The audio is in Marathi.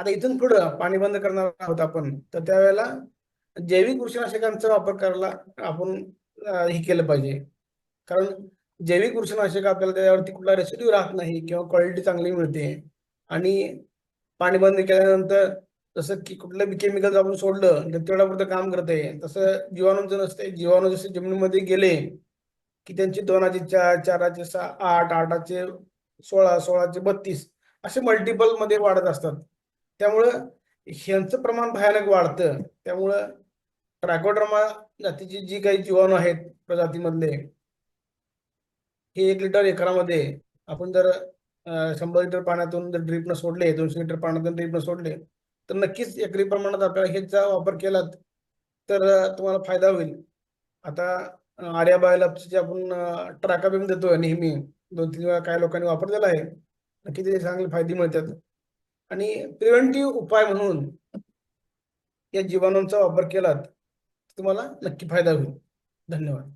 आता इथून पुढं पाणी बंद करणार आहोत आपण तर त्यावेळेला जैविक बुरशीनाशकांचा वापर करायला आपण हे केलं पाहिजे. कारण जैविक बुरशीनाशक आपल्याला त्याच्यावरती कुठला रेसिड्यू राहत नाही किंवा क्वालिटी चांगली मिळते. आणि पाणी बंद केल्यानंतर जसं की कुठलं बी केमिकल आपण सोडलं तर तेवढ्यापुरतं काम करते. तसं जीवाणूंचं नसते. जीवाणू जसे जमिनीमध्ये गेले की त्यांचे दोनाचे चार चाराचे सहा आठ आठाचे सोळा सोळाचे बत्तीस असे मल्टिपलमध्ये वाढत असतात. त्यामुळं ह्यांचं प्रमाण भयानक वाढतं. त्यामुळं ट्रॅकोड्रमा जातीची जी काही जीवाणू आहेत प्रजातीमधले हे एक लिटर एकरामध्ये आपण जर शंभर लिटर पाण्यातून जर ड्रीपनं सोडले दोनशे लिटर पाण्यातून ड्रीपनं सोडले तर नक्कीच एकरी प्रमाणात आपल्याला ह्याचा वापर केलात तर तुम्हाला फायदा होईल. आता आर्या बायोलॅबचे आपण ट्राकाबिम देतोय नेहमी दोन तीन वेळा काही लोकांनी वापरलेला आहे नक्की त्याचे चांगले फायदे मिळतात. आणि प्रिव्हेंटिव्ह उपाय म्हणून या जीवाणूंचा वापर केलात तुम्हाला नक्की फायदा होईल. धन्यवाद.